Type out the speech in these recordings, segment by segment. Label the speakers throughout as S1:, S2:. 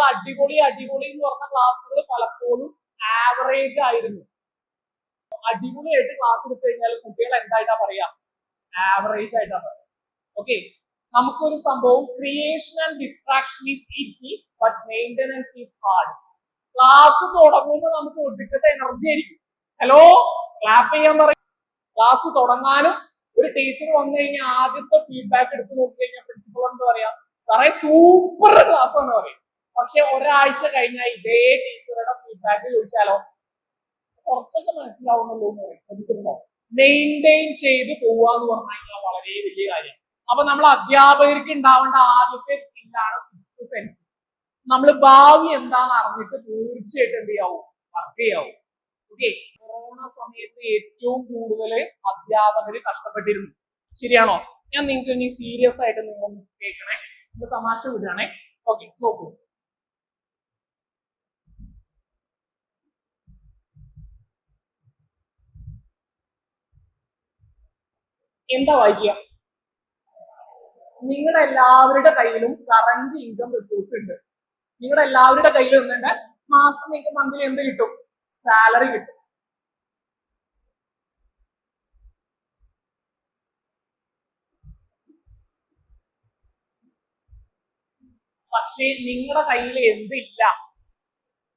S1: കുട്ടികൾ അടിപൊളി അടിപൊളി എന്ന് പറഞ്ഞ ക്ലാസ്സുകൾ പലപ്പോഴും ആവറേജ് ആയിരുന്നു. അടിപൊളിയായിട്ട് ക്ലാസ് എടുത്തു കഴിഞ്ഞാൽ കുട്ടികൾ എന്തായിട്ടാ പറയാ? ആവറേജ് ആയിട്ടാ പറയാ. ഓക്കെ നമുക്കൊരു സംഭവം creation and destruction is easy but maintenance is hard class തുടങ്ങുമ്പോൾ നമുക്ക് ഒടുക്കത്തെ എനർജി ആയിരിക്കും. ഹലോ ക്ലാപ്പ് ചെയ്യാൻ പറയും ക്ലാസ് തുടങ്ങാനും ഒരു ടീച്ചർ വന്നു കഴിഞ്ഞാൽ ആദ്യത്തെ ഫീഡ്ബാക്ക് എടുത്ത് നോക്കി കഴിഞ്ഞാൽ പ്രിൻസിപ്പൾ എന്താ പറയാ? സാറേ സൂപ്പർ ക്ലാസ് ആണ് പറയും. പക്ഷെ ഒരാഴ്ച കഴിഞ്ഞാൽ ഇതേ ടീച്ചറുടെ ഫീഡ്ബാക്ക് ചോദിച്ചാലോ? കുറച്ചൊക്കെ മനസ്സിലാവുന്നുള്ളൂ എന്ന് ശ്രദ്ധിച്ചിട്ടുണ്ടോ? മെയിന്റെയിൻ ചെയ്ത് പോവാന്ന് പറഞ്ഞു കഴിഞ്ഞാൽ വളരെ വലിയ കാര്യം. അപ്പൊ നമ്മൾ അധ്യാപകർക്ക് ഉണ്ടാവേണ്ട ആദ്യത്തെ സ്കില്ലാണ് സെൻസ് നമ്മൾ ഭാവി എന്താണെന്ന് അറിഞ്ഞിട്ട് തീർച്ചയായിട്ടും എന്ത് ചെയ്യാവും? വർക്ക് ചെയ്യാവും. ഓക്കെ കൊറോണ സമയത്ത് ഏറ്റവും കൂടുതൽ അധ്യാപകർ കഷ്ടപ്പെട്ടിരുന്നു. ശരിയാണോ? ഞാൻ നിങ്ങൾക്ക് ഇനി സീരിയസ് ആയിട്ട് നിങ്ങൾ കേൾക്കണേ. നിങ്ങൾ തമാശ വിടുകയാണേ. ഓക്കെ നോക്കൂ. എന്താ വായിക്കുക നിങ്ങളുടെ എല്ലാവരുടെ കയ്യിലും കറന്റ് ഇൻകം റിസോഴ്സ് ഉണ്ട്. നിങ്ങളുടെ എല്ലാവരുടെ കയ്യിലും എന്നുണ്ട് മാസം നിങ്ങൾക്ക് മന്ത്ലി എന്ത് കിട്ടും? സാലറി കിട്ടും. പക്ഷേ നിങ്ങളുടെ കയ്യിൽ എന്തില്ല?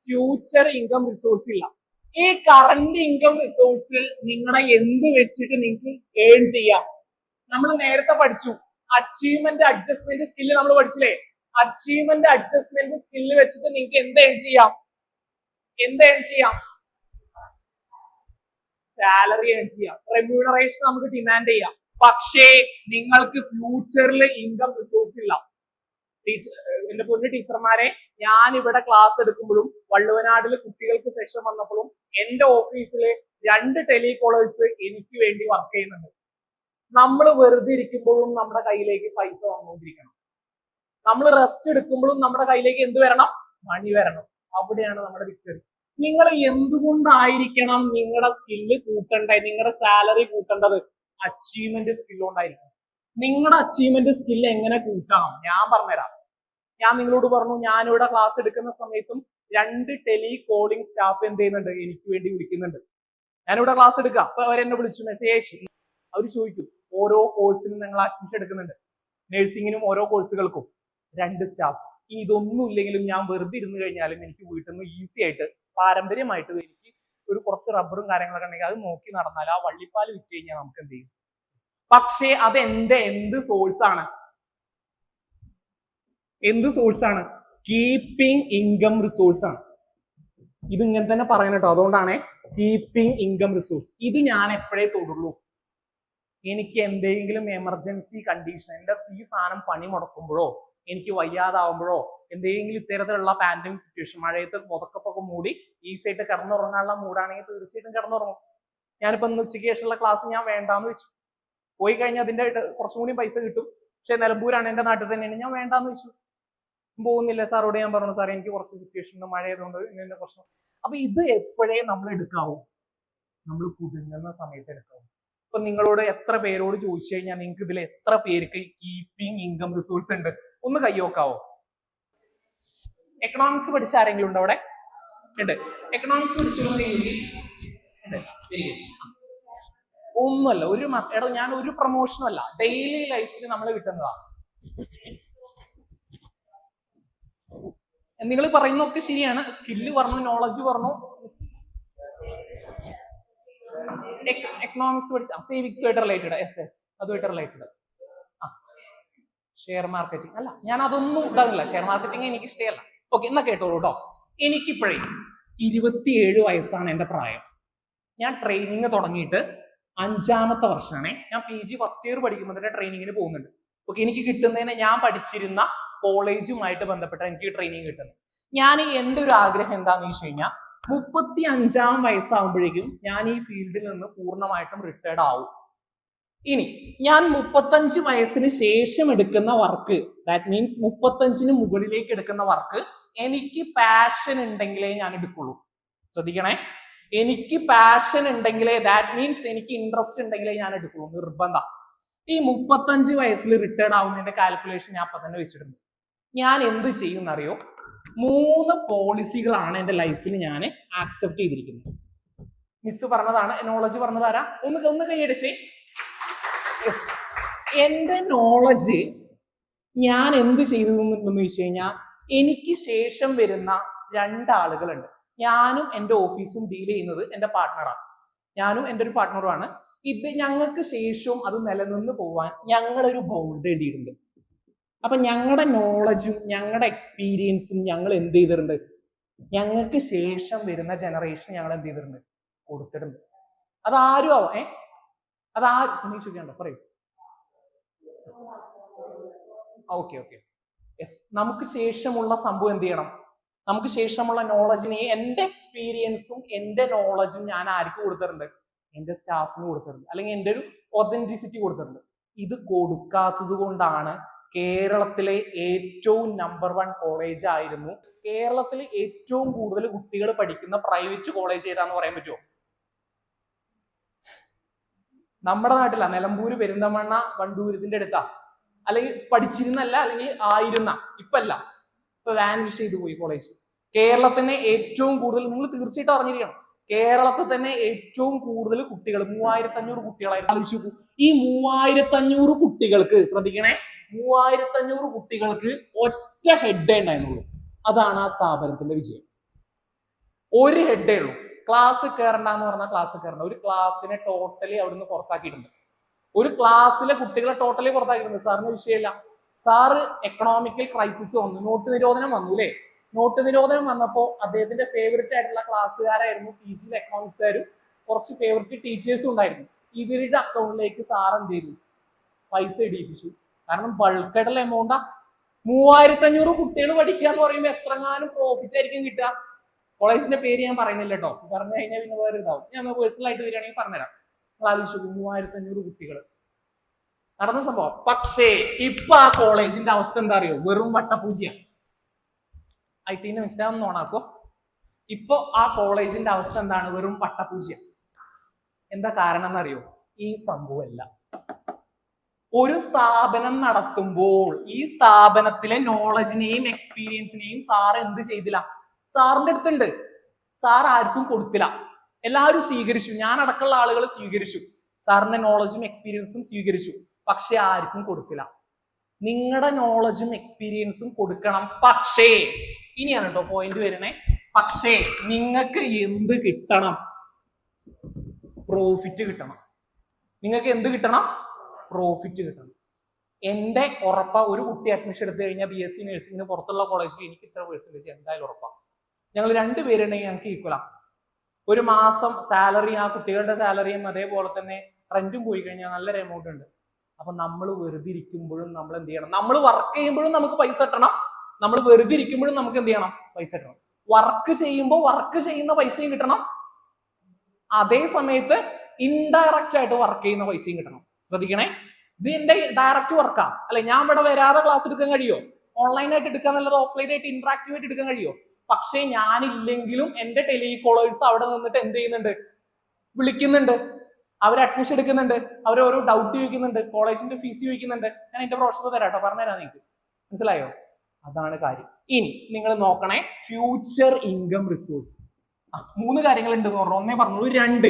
S1: ഫ്യൂച്ചർ ഇൻകം റിസോഴ്സ് ഇല്ല. ഈ കറന്റ് ഇൻകം റിസോഴ്സിൽ നിങ്ങളെ എന്ത് വെച്ചിട്ട് നിങ്ങൾക്ക് ഏൺ ചെയ്യാം? നമ്മൾ നേരത്തെ പഠിച്ചു. അച്ചീവ്മെന്റ് അഡ്ജസ്റ്റ്മെന്റ് സ്കില്ല് നമ്മൾ പഠിച്ചില്ലേ? അച്ചീവ്മെന്റ് അഡ്ജസ്റ്റ്മെന്റ് സ്കില്ല് വെച്ചിട്ട് നിങ്ങൾക്ക് എന്ത് ഏൺ ചെയ്യാം? എന്ത് ഏൺ ചെയ്യാം? സാലറി ഏൺ ചെയ്യാം. റെമ്യൂണറേഷൻ നമുക്ക് ഡിമാൻഡ് ചെയ്യാം. പക്ഷേ നിങ്ങൾക്ക് ഫ്യൂച്ചറിൽ ഇൻകം റിസോഴ്സ് ഇല്ല. ടീച്ചർ എന്റെ പൊന്നു ടീച്ചർമാരെ ഞാൻ ഇവിടെ ക്ലാസ് എടുക്കുമ്പോഴും വള്ളുവനാടിൽ കുട്ടികൾക്ക് സെഷൻ വന്നപ്പോഴും എന്റെ ഓഫീസിലെ രണ്ട് ടെലികോളേഴ്സ് എനിക്ക് വേണ്ടി വർക്ക് ചെയ്യുന്നുണ്ട്. നമ്മൾ വെറുതെ ഇരിക്കുമ്പോഴും നമ്മുടെ കയ്യിലേക്ക് പൈസ വന്നുകൊണ്ടിരിക്കണം. നമ്മൾ റെസ്റ്റ് എടുക്കുമ്പോഴും നമ്മുടെ കയ്യിലേക്ക് എന്ത് വരണം? മണി വരണം. അവിടെയാണ് നമ്മുടെ വിക്ടറി നിങ്ങൾ എന്തുകൊണ്ടായിരിക്കണം നിങ്ങളുടെ സ്കില്ല് കൂട്ടണ്ടേ? നിങ്ങളുടെ സാലറി കൂട്ടേണ്ടത്? അച്ചീവ്മെന്റ് സ്കിൽ കൊണ്ടായിരിക്കണം. നിങ്ങളുടെ അച്ചീവ്മെന്റ് സ്കില്ല് എങ്ങനെ കൂട്ടണം? ഞാൻ പറഞ്ഞുതരാം. ഞാൻ നിങ്ങളോട് പറഞ്ഞു ഞാനിവിടെ ക്ലാസ് എടുക്കുന്ന സമയത്തും രണ്ട് ടെലി കോളിംഗ് സ്റ്റാഫ് എന്ത് ചെയ്യുന്നുണ്ട്? എനിക്ക് വേണ്ടി വിളിക്കുന്നുണ്ട്. ഞാനിവിടെ ക്ലാസ് എടുക്കാം. അപ്പൊ അവരെന്നെ വിളിച്ചു. മെസ്സേജ് അയച്ചു. അവർ ചോദിക്കും ഓരോ കോഴ്സിനും നിങ്ങൾ അഡ്മിഷൻ എടുക്കുന്നുണ്ട്. നഴ്സിംഗിനും ഓരോ കോഴ്സുകൾക്കും രണ്ട് സ്റ്റാഫ് ഇതൊന്നും ഇല്ലെങ്കിലും ഞാൻ വെറുതെ ഇരുന്ന് കഴിഞ്ഞാലും എനിക്ക് വീട്ടിൽ നിന്ന് ഈസി ആയിട്ട് പാരമ്പര്യമായിട്ട് എനിക്ക് ഒരു കുറച്ച് റബ്ബറും കാര്യങ്ങളൊക്കെ ഉണ്ടെങ്കിൽ അത് നോക്കി നടന്നാൽ ആ വള്ളിപ്പാൽ വിറ്റ് കഴിഞ്ഞാൽ നമുക്ക് എന്ത് ചെയ്യും? പക്ഷേ അത് എന്റെ എന്ത് സോഴ്സ് ആണ്? എന്ത് സോഴ്സ് ആണ്? കീപ്പിംഗ് ഇൻകം റിസോഴ്സ് ആണ്. ഇത് ഇങ്ങനെ തന്നെ പറയണം കേട്ടോ അതുകൊണ്ടാണ് കീപ്പിംഗ് ഇൻകം റിസോഴ്സ് ഇത് ഞാൻ എപ്പോഴേ തൊടുള്ളൂ? എനിക്ക് എന്തെങ്കിലും എമർജൻസി കണ്ടീഷൻ എന്റെ ഈ സാധനം പണി മുടക്കുമ്പോഴോ എനിക്ക് വയ്യാതാവുമ്പോഴോ എന്തെങ്കിലും ഇത്തരത്തിലുള്ള പാൻഡമിക് സിറ്റുവേഷൻ മഴയത്ത് മുതക്കപ്പൊക്കെ മൂടി ഈസി ആയിട്ട് കിടന്നുറങ്ങാനുള്ള മൂടാണെങ്കിൽ തീർച്ചയായിട്ടും കിടന്നുറങ്ങും. ഞാനിപ്പോ ഇന്ന് ഉച്ചയ്ക്ക് ശേഷമുള്ള ക്ലാസ് ഞാൻ വേണ്ടാന്ന് വെച്ചു. പോയി കഴിഞ്ഞാൽ അതിന്റെ കുറച്ചും കൂടി പൈസ കിട്ടും. പക്ഷെ നിലമ്പൂരാണ് എന്റെ നാട്ടിൽ തന്നെയാണ്. ഞാൻ വേണ്ടാന്ന് വെച്ചു. പോകുന്നില്ല. സാറോട് ഞാൻ പറഞ്ഞു സാറേ എനിക്ക് കുറച്ച് സിറ്റുവേഷൻ മഴ ആയതുകൊണ്ട് ഇങ്ങനെ പ്രശ്നം അപ്പൊ ഇത് എപ്പോഴേ നമ്മൾ എടുക്കാവൂ? നമ്മൾ കുടുങ്ങുന്ന സമയത്ത് എടുക്കാവൂ? ഇപ്പൊ നിങ്ങളോട് എത്ര പേരോട് ചോദിച്ചു കഴിഞ്ഞാൽ നിങ്ങൾക്ക് ഇതിൽ എത്ര പേർക്ക് കീപ്പിംഗ് ഇൻകം റിസോഴ്സ് ഉണ്ട്? ഒന്ന് കയ്യോക്കാവോ എക്കണോമിക്സ് പഠിച്ച ആരെങ്കിലും ഉണ്ടോ അവിടെ? ഉണ്ട്. എക്കണോമിക്സ് പഠിച്ചു. ഒന്നുമല്ല ഒരു എടോ ഞാൻ ഒരു പ്രൊമോഷനും അല്ല. ഡെയിലി ലൈഫിൽ നമ്മൾ കിട്ടുന്നതാണ് നിങ്ങൾ പറയുന്നൊക്കെ ശരിയാണ്. സ്കില്ല് പറഞ്ഞു നോളജ് പറഞ്ഞു. എക്കണോമിക്സ് പഠിച്ച സേവിങ്സുമായിട്ട് റിലേറ്റഡ് എസ് എസ് അതുമായിട്ട് റിലേറ്റഡ് ഷെയർ മാർക്കറ്റിംഗ് അല്ല ഞാൻ അതൊന്നും ഇതാകില്ല ഷെയർ മാർക്കറ്റിംഗ് എനിക്ക് ഇഷ്ടമല്ല. ഓക്കെ എന്നാ കേട്ടോളൂ കേട്ടോ എനിക്കിപ്പോഴേ ഇരുപത്തിയേഴ് വയസ്സാണ് എന്റെ പ്രായം. ഞാൻ ട്രെയിനിങ് തുടങ്ങിയിട്ട് അഞ്ചാമത്തെ വർഷമാണ് ഞാൻ പി ജി ഫസ്റ്റ് ഇയർ പഠിക്കുമ്പോൾ തന്നെ ട്രെയിനിങ്ങിന് പോകുന്നുണ്ട്. ഓക്കെ എനിക്ക് കിട്ടുന്നതിന് ഞാൻ പഠിച്ചിരുന്ന കോളേജുമായിട്ട് ബന്ധപ്പെട്ട എനിക്ക് ട്രെയിനിങ് കിട്ടുന്നത് ഞാൻ എന്റെ ഒരു ആഗ്രഹം എന്താണെന്ന് വെച്ച് കഴിഞ്ഞാൽ മുപ്പത്തി അഞ്ചാം വയസ്സാകുമ്പോഴേക്കും ഞാൻ ഈ ഫീൽഡിൽ നിന്ന് പൂർണമായിട്ടും റിട്ടയർഡ് ആവും. ഇനി ഞാൻ മുപ്പത്തഞ്ച് വയസ്സിന് ശേഷം എടുക്കുന്ന വർക്ക് ദാറ്റ് മീൻസ് മുപ്പത്തഞ്ചിന് മുകളിലേക്ക് എടുക്കുന്ന വർക്ക് എനിക്ക് പാഷൻ ഉണ്ടെങ്കിലേ ഞാൻ എടുക്കുള്ളൂ. ശ്രദ്ധിക്കണേ. എനിക്ക് പാഷൻ ഉണ്ടെങ്കിലേ ദാറ്റ് മീൻസ് എനിക്ക് ഇൻട്രസ്റ്റ് ഉണ്ടെങ്കിലേ ഞാൻ എടുക്കുള്ളൂ. നിർബന്ധം. ഈ മുപ്പത്തഞ്ച് വയസ്സിൽ റിട്ടയർഡ് ആവുന്നതിന്റെ കാൽക്കുലേഷൻ ഞാൻ അപ്പൊ തന്നെ വെച്ചിട്ടുണ്ട്. ഞാൻ എന്ത് ചെയ്യും അറിയോ മൂന്ന് പോളിസികളാണ് എന്റെ ലൈഫിൽ ഞാൻ ആക്സെപ്റ്റ് ചെയ്തിരിക്കുന്നത്. മിസ് പറഞ്ഞതാണ് നോളജ് പറഞ്ഞതാരാ ഒന്ന് ഒന്ന് കൈയടിച്ചേ. യെസ് എന്റെ നോളജ് ഞാൻ എന്ത് ചെയ്തു എന്ന് വെച്ച് കഴിഞ്ഞാൽ എനിക്ക് ശേഷം വരുന്ന രണ്ടാളുകളുണ്ട്. ഞാനും എന്റെ ഓഫീസും ഡീൽ ചെയ്യുന്നത് എന്റെ പാർട്ട്ണറാണ് ഞാനും എന്റെ ഒരു പാർട്ട്ണറുമാണ് ഇത് ഞങ്ങൾക്ക് ശേഷവും അത് നിലനിന്ന് പോവാൻ ഞങ്ങളൊരു ബോണ്ട് എഴുതിയിട്ടുണ്ട് അപ്പൊ ഞങ്ങളുടെ നോളജും ഞങ്ങളുടെ എക്സ്പീരിയൻസും ഞങ്ങൾ എന്ത് ചെയ്തിട്ടുണ്ട്? ഞങ്ങൾക്ക് ശേഷം വരുന്ന ജനറേഷൻ ഞങ്ങൾ എന്ത് ചെയ്തിട്ടുണ്ട്? കൊടുത്തിട്ടുണ്ട്. അതാരും ഏ അതാരും ചോദിക്കണ്ട പറയൂ. ഓക്കെ ഓക്കെ യെസ് നമുക്ക് ശേഷമുള്ള സംഭവം എന്ത് ചെയ്യണം? നമുക്ക് ശേഷമുള്ള നോളജിനെ എന്റെ എക്സ്പീരിയൻസും എന്റെ നോളജും ഞാൻ ആർക്ക് കൊടുത്തിട്ടുണ്ട്? എന്റെ സ്റ്റാഫിന് കൊടുത്തിട്ടുണ്ട്. അല്ലെങ്കിൽ എന്റെ ഒരു ഒതന്റിസിറ്റി കൊടുത്തിട്ടുണ്ട്. ഇത് കൊടുക്കാത്തത് കൊണ്ടാണ് കേരളത്തിലെ ഏറ്റവും നമ്പർ വൺ കോളേജ് ആയിരുന്നു. കേരളത്തിൽ ഏറ്റവും കൂടുതൽ കുട്ടികൾ പഠിക്കുന്ന പ്രൈവറ്റ് കോളേജ് ഏതാന്ന് പറയാൻ പറ്റുമോ നമ്മുടെ നാട്ടിലാ നിലമ്പൂര് പെരിന്തമണ്ണ വണ്ടൂരത്തിന്റെ അടുത്താ. അല്ലെങ്കിൽ പഠിച്ചിരുന്നല്ല അല്ലെങ്കിൽ ആയിരുന്ന ഇപ്പല്ല. ഇപ്പൊ വാനിഷ് ചെയ്തു പോയി കോളേജ് കേരളത്തിനെ ഏറ്റവും കൂടുതൽ നിങ്ങൾ തീർച്ചയായിട്ടും അറിഞ്ഞിരിക്കണം. കേരളത്തിൽ തന്നെ ഏറ്റവും കൂടുതൽ കുട്ടികൾ മൂവായിരത്തി അഞ്ഞൂറ് കുട്ടികളായിരുന്നു. ഈ മൂവായിരത്തി അഞ്ഞൂറ് കുട്ടികൾക്ക് ശ്രദ്ധിക്കണേ. മൂവായിരത്തി അഞ്ഞൂറ് കുട്ടികൾക്ക് ഒറ്റ ഹെഡേ ഉണ്ടായിരുന്നുള്ളൂ. അതാണ് ആ സ്ഥാപനത്തിന്റെ വിജയം. ഒരു ഹെഡേ ഉള്ളൂ. ക്ലാസ് കയറണ്ട എന്ന് പറഞ്ഞാൽ ക്ലാസ് കയറണ്ട ഒരു ക്ലാസ്സിനെ ടോട്ടലി അവിടുന്ന് പുറത്താക്കിയിട്ടുണ്ട്. ഒരു ക്ലാസ്സിലെ കുട്ടികളെ ടോട്ടലി പുറത്താക്കിയിട്ടുണ്ട്. സാറിന് വിഷയമില്ല. സാറ് എക്കണോമിക്കൽ ക്രൈസിസ് വന്നു. നോട്ട് നിരോധനം വന്നു അല്ലേ? നോട്ട് നിരോധനം വന്നപ്പോൾ അദ്ദേഹത്തിന്റെ ഫേവററ്റ് ആയിട്ടുള്ള ക്ലാസ്സുകാരായിരുന്നു ജിയിലെ എക്കണോമിക്സുകാരും കുറച്ച് ഫേവററ്റ് ടീച്ചേഴ്സും ഉണ്ടായിരുന്നു. ഇവരുടെ അക്കൗണ്ടിലേക്ക് സാർ എന്ത് ചെയ്തു? പൈസ ഇടിയിപ്പിച്ചു. കാരണം ബൾക്കായിട്ടുള്ള എമൗണ്ടാ മൂവായിരത്തി അഞ്ഞൂറ് കുട്ടികൾ പഠിക്കുക എന്ന് പറയുമ്പോൾ എത്രങ്ങാനും പ്രോഫിറ്റ് ആയിരിക്കും കിട്ടുക. കോളേജിന്റെ പേര് ഞാൻ പറയുന്നില്ല കേട്ടോ പറഞ്ഞു കഴിഞ്ഞാൽ പിന്നെ വേറെ ഇതാവും. ഞാൻ പേഴ്സണൽ ആയിട്ട് വരികയാണെങ്കിൽ പറഞ്ഞുതരാം. ആലോചിച്ചു മൂവായിരത്തി അഞ്ഞൂറ് കുട്ടികൾ. നടന്ന സംഭവം. പക്ഷേ ഇപ്പൊ ആ കോളേജിന്റെ അവസ്ഥ എന്താ അറിയോ? വെറും വട്ടപൂജയാണ് ഐ ടി മനസ്സിലാവുന്ന ഓണാക്കോ ഇപ്പൊ ആ കോളേജിന്റെ അവസ്ഥ എന്താണ്? വെറും പട്ടപൂജ്യം എന്താ കാരണം എന്നറിയോ ഈ സംഭവം സംഭവമല്ല ഒരു സ്ഥാപനം നടത്തുമ്പോൾ ഈ സ്ഥാപനത്തിലെ നോളജിനെയും എക്സ്പീരിയൻസിനെയും സാർ എന്ത് ചെയ്തില്ല? സാറിന്റെ അടുത്തുണ്ട്. സാർ ആർക്കും കൊടുത്തില്ല. എല്ലാവരും സ്വീകരിച്ചു. ഞാൻ അടക്കമുള്ള ആളുകൾ സ്വീകരിച്ചു. സാറിന്റെ നോളജും എക്സ്പീരിയൻസും സ്വീകരിച്ചു. പക്ഷെ ആർക്കും കൊടുത്തില്ല. നിങ്ങളുടെ നോളജും എക്സ്പീരിയൻസും കൊടുക്കണം. പക്ഷേ ഇനിയാണ് കേട്ടോ പോയിന്റ് വരണേ പക്ഷേ നിങ്ങൾക്ക് എന്ത് കിട്ടണം? പ്രോഫിറ്റ് കിട്ടണം. നിങ്ങൾക്ക് എന്ത് കിട്ടണം? പ്രോഫിറ്റ് കിട്ടണം എന്റെ ഉറപ്പ ഒരു കുട്ടി അഡ്മിഷൻ എടുത്തു കഴിഞ്ഞാൽ ബി എസ് സി നഴ്സിംഗിന് പുറത്തുള്ള കോളേജിൽ എനിക്ക് ഇത്ര പെർസെന്റേജ് എന്തായാലും ഉറപ്പാണ് ഞങ്ങൾ രണ്ട് പേരുണ്ടെങ്കിൽ ഞങ്ങൾക്ക് ഈക്വലാണ് ഒരു മാസം സാലറി ആ കുട്ടികളുടെ സാലറിയും അതേപോലെ തന്നെ റെന്റും പോയി കഴിഞ്ഞാൽ നല്ലൊരു എമൗണ്ട് ഉണ്ട്. അപ്പൊ നമ്മൾ വെറുതെ ഇരിക്കുമ്പോഴും നമ്മൾ എന്ത് ചെയ്യണം? നമ്മൾ വർക്ക് ചെയ്യുമ്പോഴും നമുക്ക് പൈസ കിട്ടണം. നമ്മൾ വെറുതെ ഇരിക്കുമ്പോഴും നമുക്ക് എന്ത് ചെയ്യണം? പൈസ കിട്ടണം. വർക്ക് ചെയ്യുമ്പോൾ വർക്ക് ചെയ്യുന്ന പൈസയും കിട്ടണം. അതേ സമയത്ത് ഇൻഡയറക്റ്റ് ആയിട്ട് വർക്ക് ചെയ്യുന്ന പൈസയും കിട്ടണം. ശ്രദ്ധിക്കണേ. ഇത് എന്റെ ഡയറക്റ്റ് വർക്കാ അല്ലെ ഞാൻ ഇവിടെ വരാതെ ക്ലാസ് എടുക്കാൻ കഴിയോ ഓൺലൈനായിട്ട് എടുക്കാൻ നല്ലത് ഓഫ്ലൈൻ ആയിട്ട് ഇന്ററാക്റ്റീവ് ആയിട്ട് എടുക്കാൻ കഴിയോ പക്ഷേ ഞാനില്ലെങ്കിലും എന്റെ ടെലികോളേഴ്സ് അവിടെ നിന്നിട്ട് എന്ത് ചെയ്യുന്നുണ്ട്? വിളിക്കുന്നുണ്ട്. അവർ അഡ്മിഷൻ എടുക്കുന്നുണ്ട്. അവർ ഓരോ ഡൗട്ട് ചോദിക്കുന്നുണ്ട്. കോളേജിന്റെ ഫീസ് ചോദിക്കുന്നുണ്ട്. ഞാൻ എന്റെ പ്രൊഫഷണൽ തരാം കേട്ടോ പറഞ്ഞുതരാം നിങ്ങൾക്ക് മനസ്സിലായോ? അതാണ് കാര്യം. ഇനി നിങ്ങൾ നോക്കണേ. ഫ്യൂച്ചർ ഇൻകം റിസോഴ്സ് മൂന്ന് എന്ന് പറഞ്ഞു. ഒന്നേ പറഞ്ഞു രണ്ട്.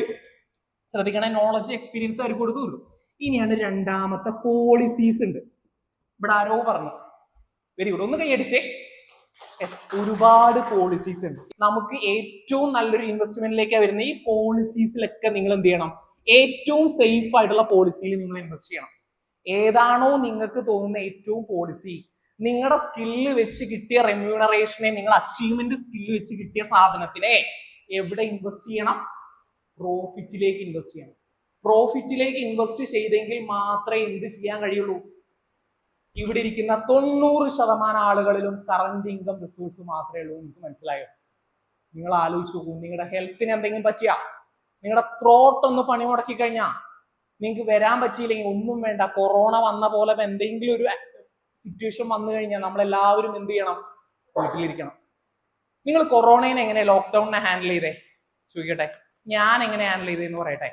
S1: ശ്രദ്ധിക്കണേ. നോളജ് എക്സ്പീരിയൻസ് അവർ കൊടുക്കുള്ളൂ ഇനിയാണ് രണ്ടാമത്തെ പോളിസീസ് ഉണ്ട്. ഇവിടെ ആരോ പറഞ്ഞു. വെരി ഗുഡ് ഒന്ന് കൈയടിച്ചേ. യെസ് ഒരുപാട് പോളിസീസ് ഉണ്ട്. നമുക്ക് ഏറ്റവും നല്ലൊരു ഇൻവെസ്റ്റ്മെന്റിലേക്കാണ് വരുന്ന ഈ പോളിസീസിലൊക്കെ നിങ്ങൾ എന്ത് ചെയ്യണം? ഏറ്റവും സേഫ് ആയിട്ടുള്ള പോളിസിയിൽ നിങ്ങൾ ഇൻവെസ്റ്റ് ചെയ്യണം. ഏതാണോ നിങ്ങൾക്ക് തോന്നുന്ന ഏറ്റവും പോളിസി നിങ്ങളുടെ സ്കില്ല് വെച്ച് കിട്ടിയ റെമ്യൂണറേഷനെ നിങ്ങൾ അച്ചീവ്മെന്റ് സ്കില്ല് വെച്ച് കിട്ടിയ സാധനത്തിനെ എവിടെ ഇൻവെസ്റ്റ് ചെയ്യണം? പ്രോഫിറ്റിലേക്ക് ഇൻവെസ്റ്റ് ചെയ്യണം. പ്രോഫിറ്റിലേക്ക് ഇൻവെസ്റ്റ് ചെയ്തെങ്കിൽ മാത്രമേ എന്ത് ചെയ്യാൻ കഴിയുള്ളൂ? ഇവിടെ ഇരിക്കുന്ന തൊണ്ണൂറ് ശതമാനം ആളുകളിലും കറണ്ട് ഇൻകം റിസോഴ്സ് മാത്രമേ ഉള്ളൂ എനിക്ക് മനസ്സിലായോ? നിങ്ങൾ ആലോചിച്ച് നോക്കൂ നിങ്ങളുടെ ഹെൽത്തിന് എന്തെങ്കിലും പറ്റിയ? നിങ്ങളുടെ ത്രോട്ട് ഒന്ന് പണി മുടക്കി കഴിഞ്ഞാൽ നിങ്ങൾക്ക് വരാൻ പറ്റിയില്ലെങ്കിൽ ഒന്നും വേണ്ട. കൊറോണ വന്ന പോലെ എന്തെങ്കിലും ഒരു സിറ്റുവേഷൻ വന്നു കഴിഞ്ഞാൽ നമ്മളെല്ലാവരും എന്ത് ചെയ്യണം? വീട്ടിലിരിക്കണം. നിങ്ങൾ കൊറോണയെ എങ്ങനെ ലോക്ക്ഡൌണിനെ ഹാൻഡിൽ ചെയ്തേ? ചോദിക്കട്ടെ. ഞാൻ എങ്ങനെ ഹാൻഡിൽ ചെയ്തേന്ന് പറയട്ടെ.